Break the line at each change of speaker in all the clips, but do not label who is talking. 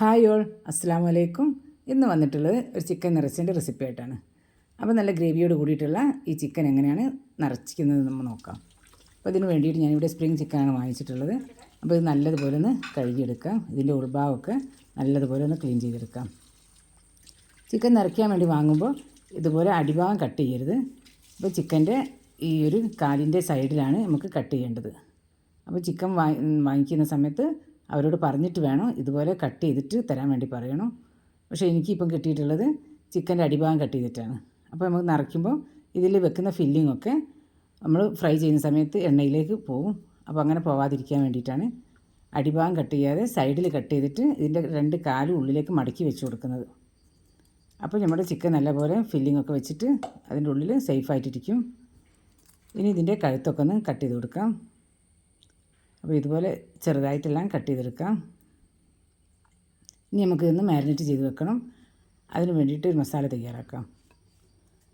Hi all അസ്സാം വലൈക്കും ഇന്ന് വന്നിട്ടുള്ളത് ഒരു ചിക്കൻ നിറച്ചതിന്റെ റെസിപ്പി ആയിട്ടാണ്. അപ്പോൾ നല്ല ഗ്രേവിയോട് കൂടിയിട്ടുള്ള ഈ ചിക്കൻ എങ്ങനെയാണ് നിറച്ചിക്കുന്നത് നമ്മൾ നോക്കാം. അപ്പോൾ ഇതിന് വേണ്ടിയിട്ട് ഞാനിവിടെ സ്പ്രിങ് ചിക്കനാണ് വാങ്ങിച്ചിട്ടുള്ളത്. അപ്പോൾ ഇത് നല്ലതുപോലെ ഒന്ന് കഴുകിയെടുക്കാം. ഇതിന്റെ ഉൾഭാവമൊക്കെ നല്ലതുപോലെ ഒന്ന് ക്ലീൻ ചെയ്തെടുക്കാം. ചിക്കൻ നിറയ്ക്കാൻ വേണ്ടി വാങ്ങുമ്പോൾ ഇതുപോലെ അടിഭാഗം കട്ട് ചെയ്യരുത്. അപ്പോൾ ചിക്കന്റെ ഈ ഒരു കാലിന്റെ സൈഡിലാണ് നമുക്ക് കട്ട് ചെയ്യേണ്ടത്. അപ്പോൾ ചിക്കൻ വാങ്ങിക്കുന്ന സമയത്ത് അവരോട് പറഞ്ഞിട്ട് വേണം ഇതുപോലെ കട്ട് ചെയ്തിട്ട് തരാൻ വേണ്ടി പറയണം. പക്ഷേ എനിക്കിപ്പം കിട്ടിയിട്ടുള്ളത് ചിക്കന്റെ അടിഭാഗം കട്ട് ചെയ്തിട്ടാണ്. അപ്പോൾ നമുക്ക് നിറയ്ക്കുമ്പോൾ ഇതിൽ വെക്കുന്ന ഫില്ലിംഗ് ഒക്കെ നമ്മൾ ഫ്രൈ ചെയ്യുന്ന സമയത്ത് എണ്ണയിലേക്ക് പോകും. അപ്പോൾ അങ്ങനെ പോവാതിരിക്കാൻ വേണ്ടിയിട്ടാണ് അടിഭാഗം കട്ട് ചെയ്യാതെ സൈഡിൽ കട്ട് ചെയ്തിട്ട് ഇതിന്റെ രണ്ട് കാലും ഉള്ളിലേക്ക് മടക്കി വെച്ച് കൊടുക്കുന്നത്. അപ്പോൾ നമ്മുടെ ചിക്കൻ നല്ലപോലെ ഫില്ലിംഗ് ഒക്കെ വെച്ചിട്ട് അതിന്റെ ഉള്ളിൽ സേഫായിട്ടിരിക്കും. ഇനി ഇതിന്റെ കഴുത്തൊക്കെ ഒന്ന് കട്ട് ചെയ്ത് കൊടുക്കാം. അപ്പോൾ ഇതുപോലെ ചെറുതായിട്ടെല്ലാം കട്ട് ചെയ്തെടുക്കാം ഇനി നമുക്ക് ഇന്ന് മാരിനേറ്റ് ചെയ്ത് വെക്കണം. അതിന് വേണ്ടിയിട്ട് ഒരു മസാല തയ്യാറാക്കാം.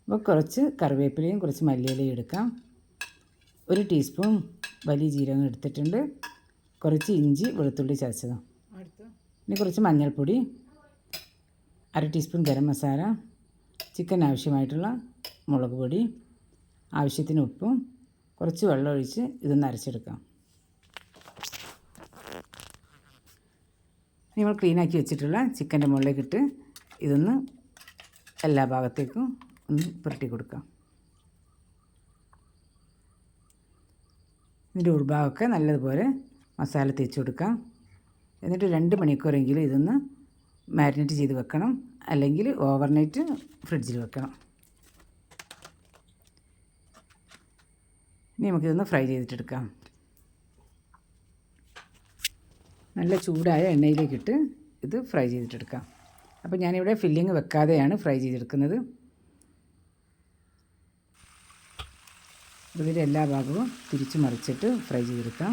അപ്പോൾ കുറച്ച് കറിവേപ്പിലയും കുറച്ച് മല്ലിയിലയും എടുക്കാം. ഒരു ടീസ്പൂൺ വലിയ ജീരകം എടുത്തിട്ടുണ്ട്. കുറച്ച് ഇഞ്ചി വെളുത്തുള്ളി ചതച്ചതും. ഇനി കുറച്ച് മഞ്ഞൾപ്പൊടി. അര ടീസ്പൂൺ ഗരം മസാല. ചിക്കൻ ആവശ്യമായിട്ടുള്ള മുളക് പൊടി. ആവശ്യത്തിന് ഉപ്പും. കുറച്ച് വെള്ളം ഒഴിച്ച് ഇതൊന്ന് അരച്ചെടുക്കാം. നമ്മൾ ക്ലീനാക്കി വെച്ചിട്ടുള്ള ചിക്കന്റെ മുകളിലേക്കിട്ട് ഇതൊന്ന് എല്ലാ ഭാഗത്തേക്കും ഒന്ന് പുരട്ടി കൊടുക്കാം. ഇതിന്റെ ഉൾഭാഗമൊക്കെ നല്ലതുപോലെ മസാല തേച്ച് കൊടുക്കാം. എന്നിട്ട് രണ്ട് മണിക്കൂറെങ്കിലും ഇതൊന്ന് മാരിനേറ്റ് ചെയ്ത് വെക്കണം. അല്ലെങ്കിൽ ഓവർനൈറ്റ് ഫ്രിഡ്ജിൽ വെക്കണം. ഇനി നമുക്കിതൊന്ന് ഫ്രൈ ചെയ്തിട്ടെടുക്കാം. നല്ല ചൂടായ എണ്ണയിലേക്കിട്ട് ഇത് ഫ്രൈ ചെയ്തിട്ടെടുക്കാം. അപ്പോൾ ഞാനിവിടെ ഫില്ലിങ് വെക്കാതെയാണ് ഫ്രൈ ചെയ്തെടുക്കുന്നത്. ഇതിന്റെ എല്ലാ ഭാഗവും തിരിച്ച് മറിച്ചിട്ട് ഫ്രൈ ചെയ്തെടുക്കാം.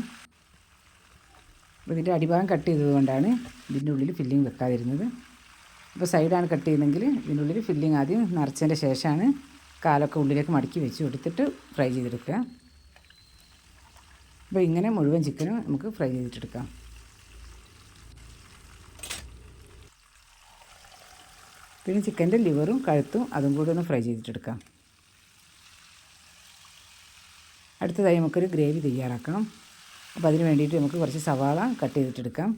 അപ്പോൾ ഇതിന്റെ അടിഭാഗം കട്ട് ചെയ്തതുകൊണ്ടാണ് ഇതിന്റെ ഉള്ളിൽ ഫില്ലിങ് വെക്കാതിരുന്നത്. അപ്പോൾ സൈഡാണ് കട്ട് ചെയ്യുന്നതെങ്കിൽ ഇതിന്റെ ഉള്ളിൽ ഫില്ലിങ് ആദ്യം നിറച്ചതിന്റെ ശേഷമാണ് കാലൊക്കെ ഉള്ളിലേക്ക് മടക്കി വെച്ച് കൊടുത്തിട്ട് ഫ്രൈ ചെയ്തെടുക്കുക. അപ്പോൾ ഇങ്ങനെ മുഴുവൻ ചിക്കനും നമുക്ക് ഫ്രൈ ചെയ്തിട്ടെടുക്കാം. പിന്നെ ചിക്കന്റെ ലിവറും കഴുത്തും അതും കൂടി ഒന്ന് ഫ്രൈ ചെയ്തിട്ടെടുക്കാം. അടുത്തതായി നമുക്കൊരു ഗ്രേവി തയ്യാറാക്കണം. അപ്പോൾ അതിന് വേണ്ടിയിട്ട് നമുക്ക് കുറച്ച് സവാള കട്ട് ചെയ്തിട്ടെടുക്കാം.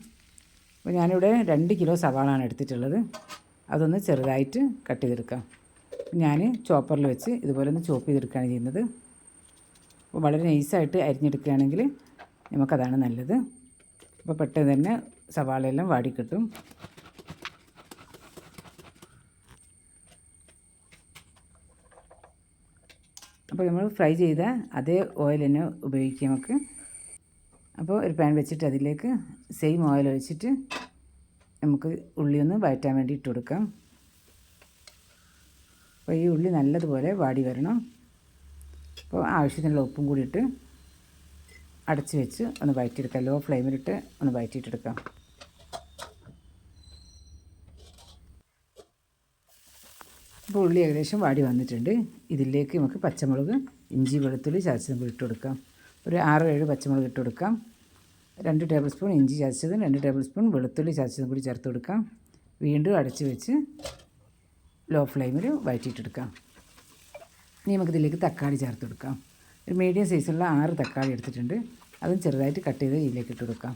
അപ്പോൾ ഞാനിവിടെ രണ്ട് കിലോ സവാള ആണ് എടുത്തിട്ടുള്ളത്. അതൊന്ന് ചെറുതായിട്ട് കട്ട് ചെയ്തെടുക്കാം. ഞാൻ ചോപ്പറിൽ വെച്ച് ഇതുപോലെ ഒന്ന് ചോപ്പ് ചെയ്തെടുക്കുകയാണ് ചെയ്യുന്നത്. അപ്പോൾ വളരെ നൈസായിട്ട് അരിഞ്ഞെടുക്കുകയാണെങ്കിൽ നമുക്കതാണ് നല്ലത്. അപ്പോൾ പെട്ടെന്ന് തന്നെ സവാളയെല്ലാം വാടിക്കിട്ടും അപ്പോൾ നമ്മൾ ഫ്രൈ ചെയ്ത അതേ ഓയിൽ തന്നെ ഉപയോഗിക്കാം നമുക്ക്. അപ്പോൾ ഒരു പാൻ വെച്ചിട്ട് അതിലേക്ക് സെയിം ഓയിൽ ഒഴിച്ചിട്ട് നമുക്ക് ഉള്ളി ഒന്ന് വഴറ്റാൻ വേണ്ടി ഇട്ട് കൊടുക്കാം. അപ്പോൾ ഈ ഉള്ളി നല്ലതുപോലെ വാടി വരണം. അപ്പോൾ ആവശ്യത്തിനുള്ള ഉപ്പും കൂടിയിട്ട് അടച്ച് വെച്ച് ഒന്ന് വഴറ്റിയെടുക്കാം. ലോ ഫ്ലെയിമിലിട്ട് ഒന്ന് വഴറ്റിയിട്ടെടുക്കാം അപ്പോൾ ഉള്ളി ഏകദേശം വാടി വന്നിട്ടുണ്ട്. ഇതിലേക്ക് നമുക്ക് പച്ചമുളക് ഇഞ്ചി വെളുത്തുള്ളി ചതച്ചതും കൂടി ഇട്ട് കൊടുക്കാം. ഒരു ആറ് ഏഴ് പച്ചമുളക് ഇട്ട് കൊടുക്കാം. രണ്ട് ടേബിൾ സ്പൂൺ ഇഞ്ചി ചതച്ചതും രണ്ട് ടേബിൾ സ്പൂൺ വെളുത്തുള്ളി ചതച്ചതും കൂടി ചേർത്ത് കൊടുക്കാം. വീണ്ടും അടച്ച് വെച്ച് ലോ ഫ്ലെയിമിൽ വഴറ്റിയിട്ടെടുക്കാം. ഇനി നമുക്ക് ഇതിലേക്ക് തക്കാളി ചേർത്ത് കൊടുക്കാം. ഒരു മീഡിയം സൈസുള്ള ആറ് തക്കാളി എടുത്തിട്ടുണ്ട്. അതും ചെറുതായിട്ട് കട്ട് ചെയ്ത് ഇതിലേക്ക് ഇട്ട് കൊടുക്കാം.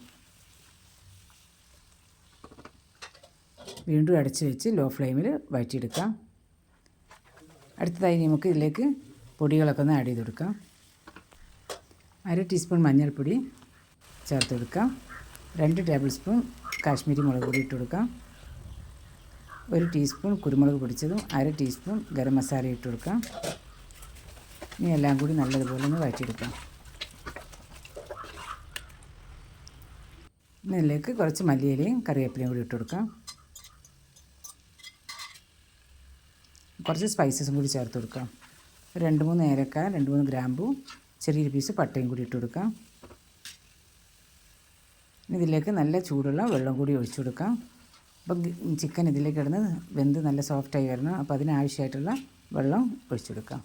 വീണ്ടും അടച്ച് വെച്ച് ലോ ഫ്ലെയിമിൽ വഴറ്റിയെടുക്കാം. അടുത്തതായി നമുക്ക് ഇതിലേക്ക് പൊടികളൊക്കെ ഒന്ന് ആഡ് ചെയ്ത് കൊടുക്കാം. അര ടീസ്പൂൺ മഞ്ഞൾപ്പൊടി ചേർത്ത് കൊടുക്കാം. രണ്ട് ടേബിൾ സ്പൂൺ കാശ്മീരി മുളക് പൊടി ഇട്ട് കൊടുക്കാം. ഒരു ടീസ്പൂൺ കുരുമുളക് പൊടിച്ചതും അര ടീസ്പൂൺ ഗരം മസാല ഇട്ട് കൊടുക്കാം. ഇനി എല്ലാം കൂടി നല്ലതുപോലെ ഒന്ന് വഴറ്റിയെടുക്കാം. ഇതിലേക്ക് കുറച്ച് മല്ലിയിലയും കറിവേപ്പിലയും കൂടി ഇട്ട് കൊടുക്കാം. കുറച്ച് സ്പൈസസും കൂടി ചേർത്ത് കൊടുക്കാം. രണ്ട് മൂന്ന് ഏലക്ക രണ്ട് മൂന്ന് ഗ്രാമ്പു ചെറിയൊരു പീസ് പട്ടയും കൂടി ഇട്ട് കൊടുക്കാം. ഇതിലേക്ക് നല്ല ചൂടുള്ള വെള്ളം കൂടി ഒഴിച്ചു കൊടുക്കാം. അപ്പം ചിക്കൻ ഇതിലേക്ക് ഇടുന്നത് വെന്ത് നല്ല സോഫ്റ്റായി വരണം. അപ്പോൾ അതിനാവശ്യമായിട്ടുള്ള വെള്ളം ഒഴിച്ചു കൊടുക്കാം.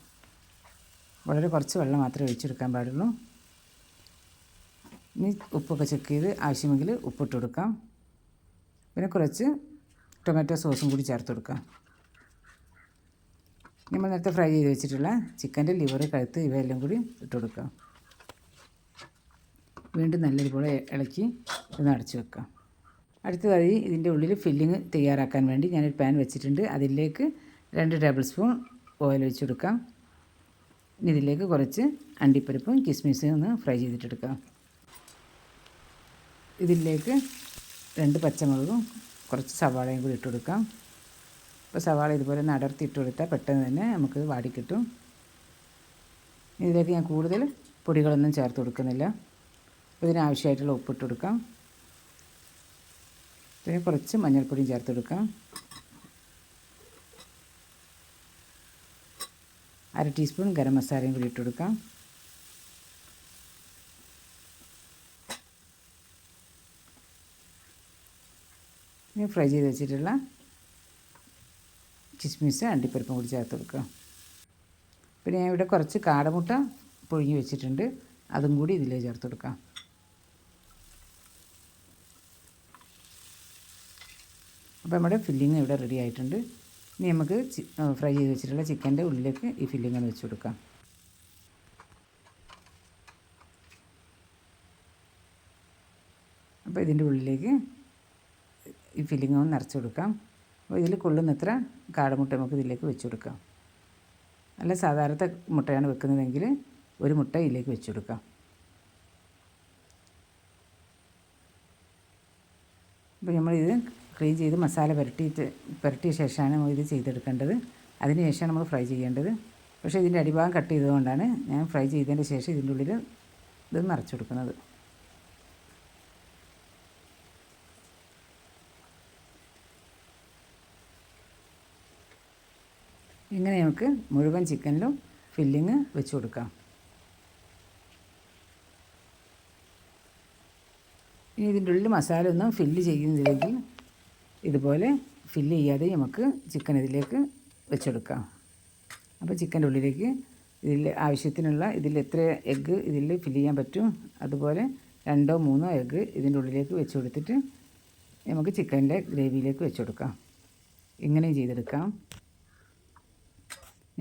വളരെ കുറച്ച് വെള്ളം മാത്രമേ ഒഴിച്ചെടുക്കാൻ പാടുള്ളൂ. ഇനി ഉപ്പൊക്കെ ചെക്ക് ചെയ്ത് ആവശ്യമെങ്കിൽ ഉപ്പിട്ട് കൊടുക്കാം. പിന്നെ കുറച്ച് ടൊമാറ്റോ സോസും കൂടി ചേർത്ത് കൊടുക്കാം. നമ്മൾ നേരത്തെ ഫ്രൈ ചെയ്ത് വെച്ചിട്ടുള്ള ചിക്കന്റെ ലിവർ കഴുത്ത് ഇവയെല്ലാം കൂടി ഇട്ട് കൊടുക്കാം. വീണ്ടും നല്ലതുപോലെ ഇളക്കി ഒന്ന് അടച്ചു വെക്കാം. അടുത്തതായി ഇതിന്റെ ഉള്ളിൽ ഫില്ലിങ് തയ്യാറാക്കാൻ വേണ്ടി ഞാനൊരു പാൻ വെച്ചിട്ടുണ്ട്. അതിലേക്ക് രണ്ട് ടേബിൾ സ്പൂൺ ഓയിൽ വെച്ച് കൊടുക്കാം. ഇനി ഇതിലേക്ക് കുറച്ച് അണ്ടിപ്പരിപ്പും കിസ്മിസും ഒന്ന് ഫ്രൈ ചെയ്തിട്ടെടുക്കാം ഇതിലേക്ക് രണ്ട് പച്ചമുളകും കുറച്ച് സവാളയും കൂടി ഇട്ട് കൊടുക്കാം. അപ്പോൾ സവാള ഇതുപോലെ ഒന്ന് അടർത്തി ഇട്ട് കൊടുത്താൽ പെട്ടെന്ന് തന്നെ നമുക്ക് വാടിക്കിട്ടും. ഇതിലേക്ക് ഞാൻ കൂടുതൽ പൊടികളൊന്നും ചേർത്ത് കൊടുക്കുന്നില്ല. ഇതിനാവശ്യമായിട്ടുള്ള ഉപ്പിട്ട് കൊടുക്കാം. പിന്നെ കുറച്ച് മഞ്ഞൾപ്പൊടിയും ചേർത്ത് കൊടുക്കാം. അര ടീസ്പൂൺ ഗരം മസാലയും കൂടി ഇട്ട് കൊടുക്കാം. ഇനി ഫ്രൈ ചെയ്ത് വെച്ചിട്ടുള്ള കിസ്മിസ് അണ്ടിപ്പരിപ്പും കൂടി ചേർത്ത് കൊടുക്കുക. പിന്നെ ഞാൻ ഇവിടെ കുറച്ച് കാടമുട്ട പുഴുങ്ങി വെച്ചിട്ടുണ്ട്. അതും കൂടി ഇതിലേ ചേർത്ത് കൊടുക്കാം അപ്പോൾ നമ്മുടെ ഫില്ലിങ് ഇവിടെ റെഡി ആയിട്ടുണ്ട്. ഇനി നമുക്ക് ഫ്രൈ ചെയ്ത് വെച്ചിട്ടുള്ള ചിക്കന്റെ ഉള്ളിലേക്ക് ഈ ഫില്ലിങ് ഒന്ന് വെച്ച് കൊടുക്കാം. അപ്പോൾ ഇതിന്റെ ഉള്ളിലേക്ക് ഈ ഫില്ലിങ് ഒന്ന് നിറച്ച് കൊടുക്കാം. അപ്പോൾ ഇതിൽ കൊള്ളുന്നത്ര കാടമുട്ട നമുക്ക് ഇതിലേക്ക് വെച്ച് കൊടുക്കാം. അല്ല സാധാരണത്തെ മുട്ടയാണ് വെക്കുന്നതെങ്കിൽ ഒരു മുട്ട ഇതിലേക്ക് വെച്ച് കൊടുക്കാം. അപ്പോൾ നമ്മളിത് ക്ലീൻ ചെയ്ത് മസാല പുരട്ടിയിട്ട് പുരട്ടിയ ശേഷമാണ് ഇത് ചെയ്തെടുക്കേണ്ടത്. അതിന് ശേഷമാണ് നമ്മൾ ഫ്രൈ ചെയ്യേണ്ടത്. പക്ഷേ ഇതിന്റെ അടിഭാഗം കട്ട് ചെയ്തുകൊണ്ടാണ് ഞാൻ ഫ്രൈ ചെയ്തതിന്റെ ശേഷം ഇതിന്റെ ഉള്ളിൽ ഇത് നിറച്ചു കൊടുക്കുന്നത്. ഇങ്ങനെ നമുക്ക് മുഴുവൻ ചിക്കനിലും ഫില്ലിങ് വെച്ച് കൊടുക്കാം. ഇനി ഇതിന്റെ ഉള്ളിൽ മസാല ഒന്നും ഫില്ല് ചെയ്യുന്നില്ലെങ്കിൽ ഇതുപോലെ ഫില്ല് ചെയ്യാതെ നമുക്ക് ചിക്കൻ ഇതിലേക്ക് വെച്ചെടുക്കാം. അപ്പോൾ ചിക്കന്റെ ഉള്ളിലേക്ക് ഇതിൽ ആവശ്യത്തിനുള്ള ഇതിൽ എത്ര എഗ്ഗ് ഇതിൽ ഫില്ല് ചെയ്യാൻ പറ്റും അതുപോലെ രണ്ടോ മൂന്നോ എഗ്ഗ് ഇതിന്റെ ഉള്ളിലേക്ക് വെച്ച് കൊടുത്തിട്ട് നമുക്ക് ചിക്കന്റെ ഗ്രേവിയിലേക്ക് വെച്ച് കൊടുക്കാം. ഇങ്ങനെയും ചെയ്തെടുക്കാം.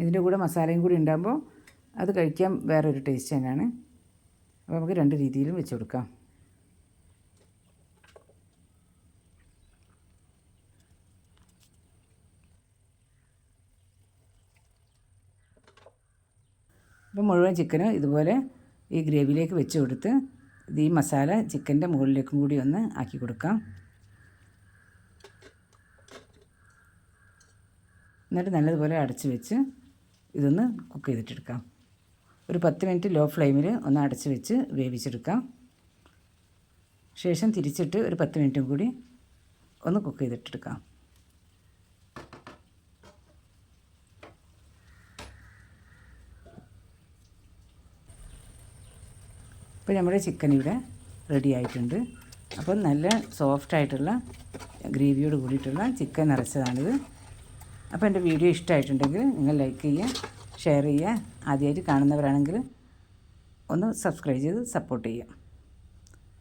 ഇതിന്റെ കൂടെ മസാലയും കൂടി ഉണ്ടാകുമ്പോൾ അത് കഴിക്കാൻ വേറൊരു ടേസ്റ്റ് തന്നെയാണ്. അപ്പോൾ നമുക്ക് രണ്ട് രീതിയിലും വെച്ച് കൊടുക്കാം. അപ്പോൾ മുഴുവൻ ചിക്കനും ഇതുപോലെ ഈ ഗ്രേവിയിലേക്ക് വെച്ച് കൊടുത്ത് ഇത് ഈ മസാല ചിക്കന്റെ മുകളിലേക്കും കൂടി ഒന്ന് ആക്കി കൊടുക്കാം. എന്നിട്ട് നല്ലതുപോലെ അടച്ച് വെച്ച് ഇതൊന്ന് കുക്ക് ചെയ്തിട്ടെടുക്കാം. ഒരു പത്ത് മിനിറ്റ് ലോ ഫ്ലെയിമിൽ ഒന്ന് അടച്ച് വെച്ച് വേവിച്ചെടുക്കാം. ശേഷം തിരിച്ചിട്ട് ഒരു പത്ത് മിനിറ്റും കൂടി ഒന്ന് കുക്ക് ചെയ്തിട്ടെടുക്കാം. ഇപ്പോൾ നമ്മുടെ ചിക്കൻ ഇവിടെ റെഡി ആയിട്ടുണ്ട്. അപ്പം നല്ല സോഫ്റ്റായിട്ടുള്ള ഗ്രേവിയോട് കൂടിയിട്ടുള്ള ചിക്കൻ നിറച്ചതാണിത് അപ്പോൾ എന്റെ വീഡിയോ ഇഷ്ടമായിട്ടുണ്ടെങ്കിൽ നിങ്ങൾ ലൈക്ക് ചെയ്യുക ഷെയർ ചെയ്യുക. ആദ്യമായിട്ട് കാണുന്നവരാണെങ്കിൽ ഒന്ന് സബ്സ്ക്രൈബ് ചെയ്ത് സപ്പോർട്ട് ചെയ്യുക.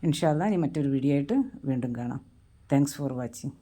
ഇൻഷാല്ല ഇനി മറ്റൊരു വീഡിയോ ആയിട്ട് വീണ്ടും കാണാം. Thanks for watching